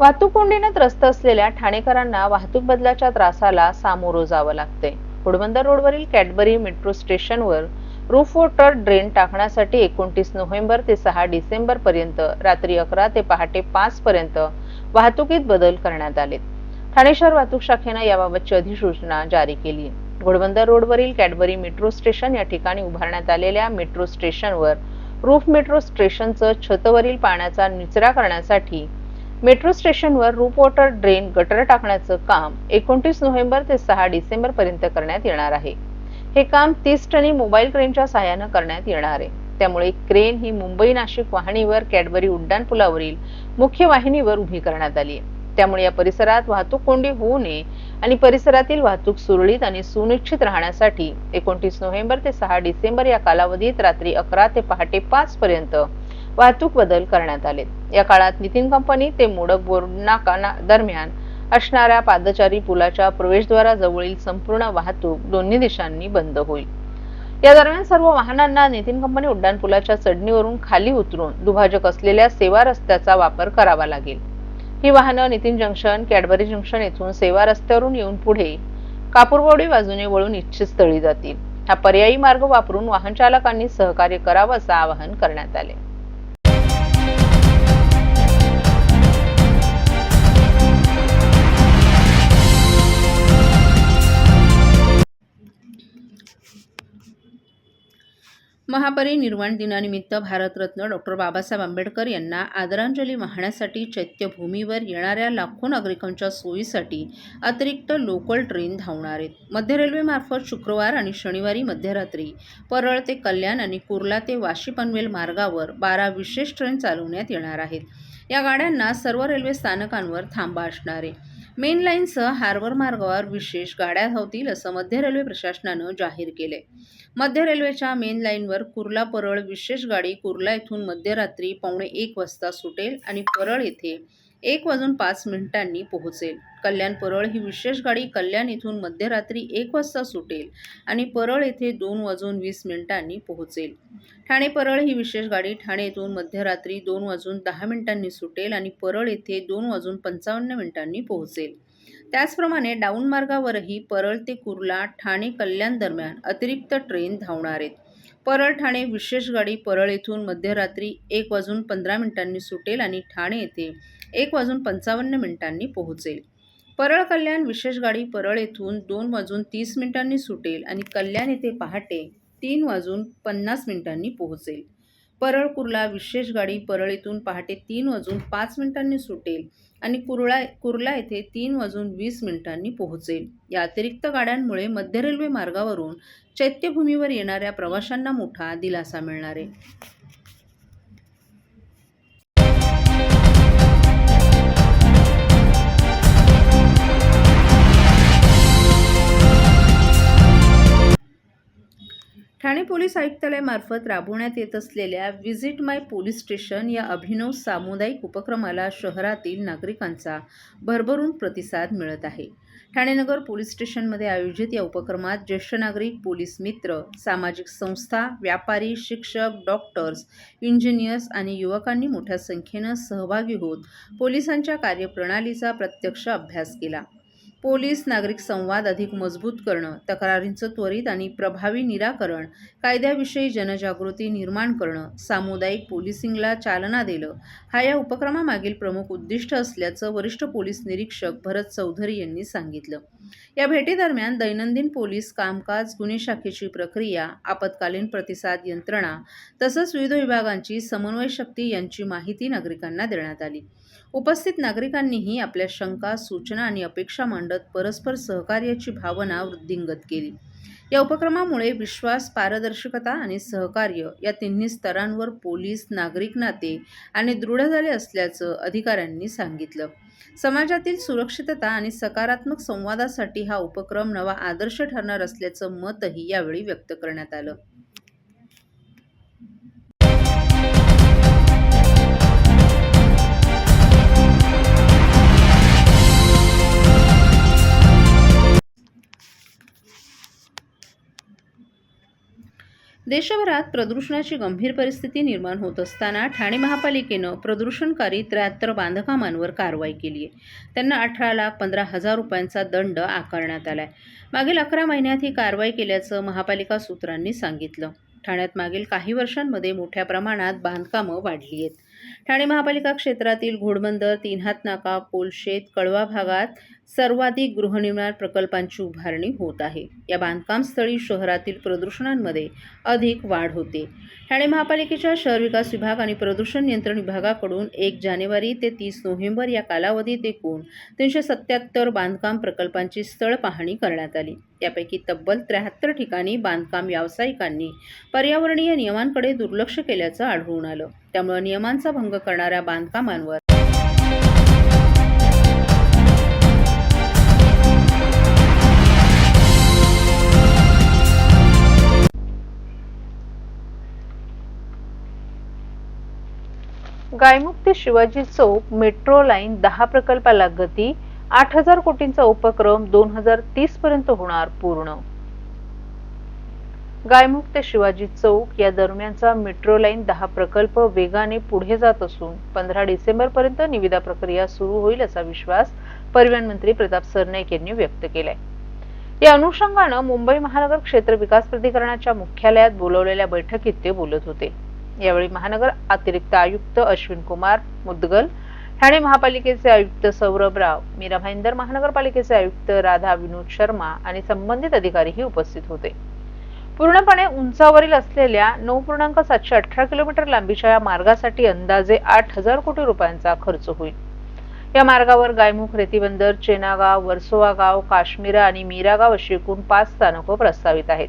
वाहतूक कोंडीनं त्रस्त असलेल्या ठाणेकरांना वाहतूक बदलाच्या त्रासाला सामोरं जावं लागतंय. घोडबंदर रोडवरील कॅडबरी मेट्रो स्टेशनवर रूफ वॉटर ड्रेन टाकण्यासाठी एकोणतीस नोव्हेंबर ते सहा डिसेंबर पर्यंत रात्री अकरा ते पहाटे पाच पर्यंत वाहतुकीत बदल करण्यात आले ठाणे शहर वाहतूक शाखेनं याबाबतची अधिसूचना जारी केली. घोडबंदर रोडवरील कॅडबरी मेट्रो स्टेशन या ठिकाणी उभारण्यात आलेल्या मेट्रो स्टेशनवर रूफ मेट्रो स्टेशनचं छतवरील पाण्याचा निचरा करण्यासाठी मेट्रो स्टेशनवर रूप वॉटर ड्रेन गटर टाकण्याचं काम एकोणतीस नोव्हेंबर ते सहा डिसेंबर पर्यंत करण्यात येणार आहे. हे काम तीस टनी मोबाईल क्रेनच्या सहाय्यानं करण्यात येणार आहे. त्यामुळे क्रेन ही मुंबई नाशिक वाहिनीवर कॅडबरी उड्डाण पुलावरील मुख्य वाहिनीवर उभी करण्यात आली आहे. त्यामुळे या परिसरात वाहतूक कोंडी होऊ नये आणि परिसरातील वाहतूक सुरळीत आणि सुनिश्चित राहण्यासाठी एकोणतीस नोव्हेंबर ते सहा डिसेंबर या कालावधीत रात्री अकरा ते पहाटे पाच पर्यंत वाहतूक बदल करण्यात आले. या काळात नितीन कंपनी ते मोडक बोर्नाका ना- दरम्यान असणाऱ्या पादचारी पुलाच्या प्रवेशद्वाराजवळील संपूर्ण वाहतूक दोन्ही दिशांनी बंद होईल. या दरम्यान सर्व वाहनांना नितीन कंपनी उड्डाण पुलाच्या चढणीवरून खाली उतरून दुभाजक असलेल्या सेवा रस्त्याचा वापर करावा लागेल. ही वाहनं नितीन जंक्शन कॅडबरी जंक्शन येथून सेवा रस्त्यावरून येऊन पुढे कापूरबोडी बाजूने वळून इच्छित स्थळी जातील. हा पर्यायी मार्ग वापरून वाहन चालकांनी सहकार्य करावं असं आवाहन करण्यात आले. महापरिनिर्वाण दिनानिमित्त भारतरत्न डॉक्टर बाबासाहेब आंबेडकर यांना आदरांजली वाहण्यासाठी चैत्यभूमीवर येणाऱ्या लाखो नागरिकांच्या सोयीसाठी अतिरिक्त लोकल ट्रेन धावणार आहेत. मध्य रेल्वेमार्फत शुक्रवार आणि शनिवारी मध्यरात्री परळ ते कल्याण आणि कुर्ला ते वाशी पनवेल मार्गावर बारा विशेष ट्रेन चालवण्यात येणार आहेत. या गाड्यांना सर्व रेल्वे स्थानकांवर थांबा असणार आहे. मेन लाईनसह हार्बर मार्गावर विशेष गाड्या धावतील असं मध्य रेल्वे प्रशासनानं जाहीर केले. मध्य रेल्वेच्या मेन लाईनवर कुर्ला परळ विशेष गाडी कुर्ला येथून मध्यरात्री पावणे एक वाजता सुटेल आणि परळ येथे एक वाजून पाच मिनिटांनी पोहोचेल. कल्याण परळ ही विशेष गाडी कल्याण इथून मध्यरात्री एक वाजता सुटेल आणि परळ येथे दोन वाजून वीस मिनिटांनी पोहोचेल. ठाणे परळ ही विशेष गाडी ठाणे येथून मध्यरात्री दोन वाजून दहा मिनिटांनी सुटेल आणि परळ येथे दोन वाजून पंचावन्न मिनिटांनी पोहोचेल. त्याचप्रमाणे डाऊन मार्गावरही परळ ते कुर्ला ठाणे कल्याण दरम्यान अतिरिक्त ट्रेन धावणार आहेत. परळ ठाणे विशेष गाडी परळ येथून मध्यरात्री एक वाजून पंधरा मिनिटांनी सुटेल आणि ठाणे येथे एक वाजून पंचावन्न मिनिटांनी पोहोचेल. परळ कल्याण विशेष गाडी परळ येथून दोन वाजून तीस मिनिटांनी सुटेल आणि कल्याण येथे पहाटे तीन वाजून पन्नास मिनिटांनी पोहोचेल. परळ कुर्ला विशेष गाडी परळीतून पहाटे तीन वाजून पाच मिनिटांनी सुटेल आणि कुर्ला कुर्ला येथे तीन वाजून वीस मिनिटांनी पोहोचेल. या अतिरिक्त गाड्यांमुळे मध्य रेल्वे मार्गावरून चैत्यभूमीवर येणाऱ्या प्रवाशांना मोठा दिलासा मिळणार आहे. पोलीस आयुक्तालयामार्फत राबवण्यात येत असलेल्या व्हिजिट माय पोलीस स्टेशन या अभिनव सामुदायिक उपक्रमाला शहरातील नागरिकांचा भरभरून प्रतिसाद मिळत आहे. ठाणेनगर पोलीस स्टेशनमध्ये आयोजित या उपक्रमात ज्येष्ठ नागरिक पोलीस मित्र सामाजिक संस्था व्यापारी शिक्षक डॉक्टर्स इंजिनियर्स आणि युवकांनी मोठ्या संख्येनं सहभागी होत पोलिसांच्या कार्यप्रणालीचा प्रत्यक्ष अभ्यास केला. पोलीस नागरिक संवाद अधिक मजबूत करणं तक्रारींचं त्वरित आणि प्रभावी निराकरण कायद्याविषयी जनजागृती निर्माण करणं सामुदायिक पोलिसिंगला चालना देणं हा या उपक्रमामागील प्रमुख उद्दिष्ट असल्याचं वरिष्ठ पोलीस निरीक्षक भरत चौधरी यांनी सांगितलं. या भेटीदरम्यान दैनंदिन पोलीस कामकाज गुन्हे शाखेची प्रक्रिया आपत्कालीन प्रतिसाद यंत्रणा तसंच विविध विभागांची समन्वय शक्ती यांची माहिती नागरिकांना देण्यात आली. उपस्थित नागरिकांनीही आपल्या शंका सूचना आणि अपेक्षा मांडत परस्पर सहकार्याची भावना वृद्धिंगत केली. या उपक्रमामुळे विश्वास पारदर्शकता आणि सहकार्य या तिन्ही स्तरांवर पोलीस नागरिक नाते आणि दृढ झाले असल्याचं अधिकाऱ्यांनी सांगितलं. समाजातील सुरक्षितता आणि सकारात्मक संवादासाठी हा उपक्रम नवा आदर्श ठरणार असल्याचं मतही यावेळी व्यक्त करण्यात आलं. देशभरात प्रदूषणाची गंभीर परिस्थिती निर्माण होत असताना ठाणे महापालिकेनं प्रदूषणकारी त्र्याहत्तर बांधकामांवर कारवाई केली आहे त्यांना अठरा लाख पंधरा हजार रुपयांचा दंड आकारण्यात आला आहे मागील अकरा महिन्यात ही कारवाई केल्याचं महापालिका सूत्रांनी सांगितलं. ठाण्यात मागील काही वर्षांमध्ये मोठ्या प्रमाणात बांधकामं वाढली आहेत ठाणे महापालिका क्षेत्रातील घोडबंदर तीनहात नाका पोलशेत कळवा भागात सर्वाधिक गृहनिर्माण प्रकल्पांची उभारणी होत आहे. या बांधकामस्थळी शहरातील प्रदूषणांमध्ये अधिक वाढ होते. ठाणे महापालिकेच्या शहर विकास विभाग आणि प्रदूषण नियंत्रण विभागाकडून एक जानेवारी ते तीस नोव्हेंबर या कालावधीत एकूण तीनशे सत्याहत्तर बांधकाम प्रकल्पांची स्थळ पाहणी करण्यात आली. यापैकी तब्बल त्र्याहत्तर ठिकाणी बांधकाम व्यावसायिकांनी पर्यावरणीय नियमांकडे दुर्लक्ष केल्याचं आढळून आलं. त्यामुळे नियमांचा भंग करणाऱ्या बांधकामांवर गायमुक्ती शिवाजी चौक मेट्रो लाईन दहा प्रकल्पाला गती आठ हजार कोटींचा उपक्रम दोन हजार तीस पर्यंत होणार पूर्ण. गायमुक्त शिवाजी चौक या दरम्यानचा मेट्रो लाईन दहा प्रकल्प वेगाने पुढे जात असून पंधरा डिसेंबर पर्यंत निविदा प्रक्रिया सुरू होईल असा विश्वास परिवहन मंत्री प्रताप सरनाईक यांनी व्यक्त केलाय. या अनुषंगानं मुंबई महानगर क्षेत्र विकास प्राधिकरणाच्या मुख्यालयात बोलवलेल्या बैठकीत ते बोलत होते. यावेळी महानगर अतिरिक्त आयुक्त अश्विन कुमार मुद्गल ठाणे महापालिकेचे आयुक्त सौरभ राव मीरा भाईंदर महानगरपालिकेचे आयुक्त राधा विनोद शर्मा आणि संबंधित अधिकारीही उपस्थित होते. पूर्णपणे उंचावरील असलेल्या नऊ पूर्णांक सातशे अठरा किलोमीटर लांबीच्या या मार्गासाठी अंदाजे आठ हजार कोटी रुपयांचा खर्च होईल. या मार्गावर गायमुख रेतीबंदर चेनागाव वर्सोवा गाव काश्मीरा आणि मीरागाव अशी एकूण पाच स्थानकं प्रस्तावित आहेत.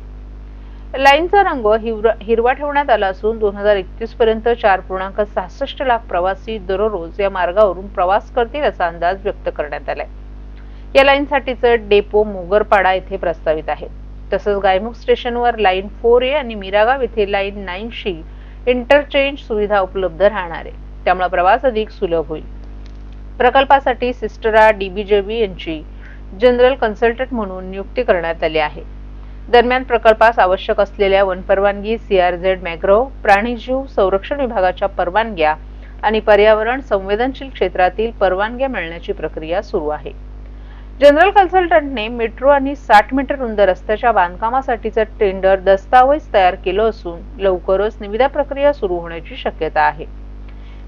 लाईनचा रंग हिरवा हिरवा ठेवण्यात आला असून दोन हजार एकतीस पर्यंत चार पूर्णांक सहासष्ट लाख प्रवासी दररोज या मार्गावरून प्रवास करतील असा अंदाज व्यक्त करण्यात आलाय. या लाईनसाठीचं डेपो मोगरपाडा येथे प्रस्तावित आहे. तसंच गायमुख स्टेशनवर लाईन फोर ए आणि मिरागाव येथे लाईन नाईन शी इंटरचेंज सुविधा उपलब्ध राहणार आहे. त्यामुळे प्रवास अधिक सुलभ होईल. प्रकल्पासाठी सिस्टरा डीबीजेबी यांची जनरल कन्सल्टंट म्हणून नियुक्ती करण्यात आली आहे. दरम्यान प्रकल्पास आवश्यक असलेल्या वनपरवानगी सीआरझेड मॅग्रो प्राणीजीव संरक्षण विभागाच्या परवानग्या आणि पर्यावरण संवेदनशील क्षेत्रातील परवानग्या मिळण्याची प्रक्रिया सुरू आहे. जनरल कन्सल्टंटने मेट्रो आणि साठ मीटर रुंद रस्त्याच्या बांधकामासाठीचं टेंडर दस्तावेज तयार केलं असून लवकरच निविदा प्रक्रिया सुरू होण्याची शक्यता आहे.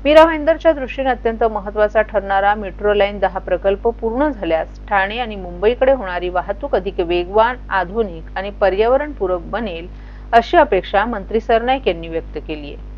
मीरा भाईंदरच्या दृष्टीने अत्यंत महत्त्वाचा ठरणारा मेट्रो लाईन दहा प्रकल्प पूर्ण झाल्यास ठाणे आणि मुंबईकडे होणारी वाहतूक अधिक वेगवान आधुनिक आणि पर्यावरणपूरक बनेल अशी अपेक्षा मंत्री सरनाईक यांनी व्यक्त केली आहे.